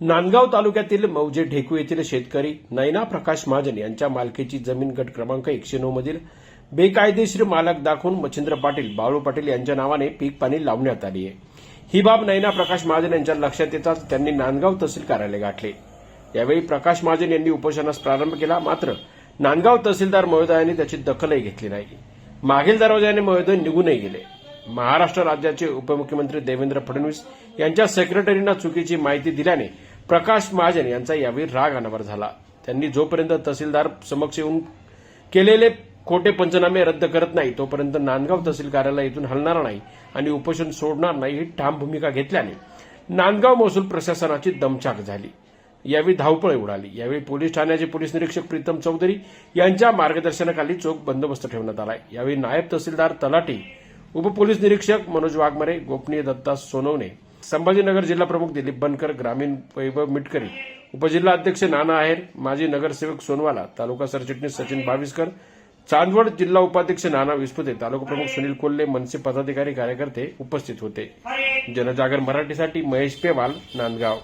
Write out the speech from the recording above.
नांदगाव तालुक्यातील मौजे ढेकू येथील शेतकरी नैना प्रकाश महाजन यांच्या मालकीची जमीन गट क्रमांक एकशे नऊ मधील बेकायदेशीर मालक दाखवून मच्छिंद्र पाटील बाळू पाटील यांच्या नावाने पीक पाणी लावण्यात आली आहे. ही बाब नैना प्रकाश महाजन यांच्या लक्षात येताच त्यांनी नांदगाव तहसील कार्यालय गाठले. यावेळी प्रकाश महाजन यांनी उपोषणास प्रारंभ केला मात्र नांदगाव तहसीलदार महोदयाने त्याची दखलही घेतली नाही. मागील दरवाजाने महोदय निघूनही गेले. महाराष्ट्र राज्याचे उपमुख्यमंत्री देवेंद्र फडणवीस यांच्या सेक्रेटरींना चुकीची माहिती दिल्याने प्रकाश महाजन यांचा यावेळी राग अनावर झाला. त्यांनी जोपर्यंत तहसीलदार समक्ष येऊन केलेले खोटे पंचनामे रद्द करत नाही तोपर्यंत नांदगाव तहसील कार्यालय इथून हलणार नाही आणि उपोषण सोडणार नाही ही ठाम भूमिका घेतल्याने नांदगाव महसूल प्रशासनाची दमछाक झाली. यावेळी धावपळ उडाली. यावेळी पोलीस ठाण्याचे पोलीस निरीक्षक प्रीतम चौधरी यांच्या मार्गदर्शनाखाली चोख बंदोबस्त ठेवण्यात आलाय. यावेळी नायब तहसीलदार तलाठी उपपोलीस निरीक्षक मनोज वाघमारे गोपनीय दत्ता सोनवणे संभाजीनगर जिल्हा प्रमुख दिलीप बनकर ग्रामीण वैभव मिटकरी उपजिल्हा अध्यक्ष नाना आहेर माजी नगरसेवक सोनवाला तालुका सरचिटणीस सचिन भाविस्कर चांदवड जिल्हा उपाध्यक्ष नाना विस्पुते तालुका प्रमुख सुनील कोल्हे मनसे पदाधिकारी कार्यकर्ते उपस्थित होते. जनजागर मराठीसाठी महेश पेवाल नांदगाव.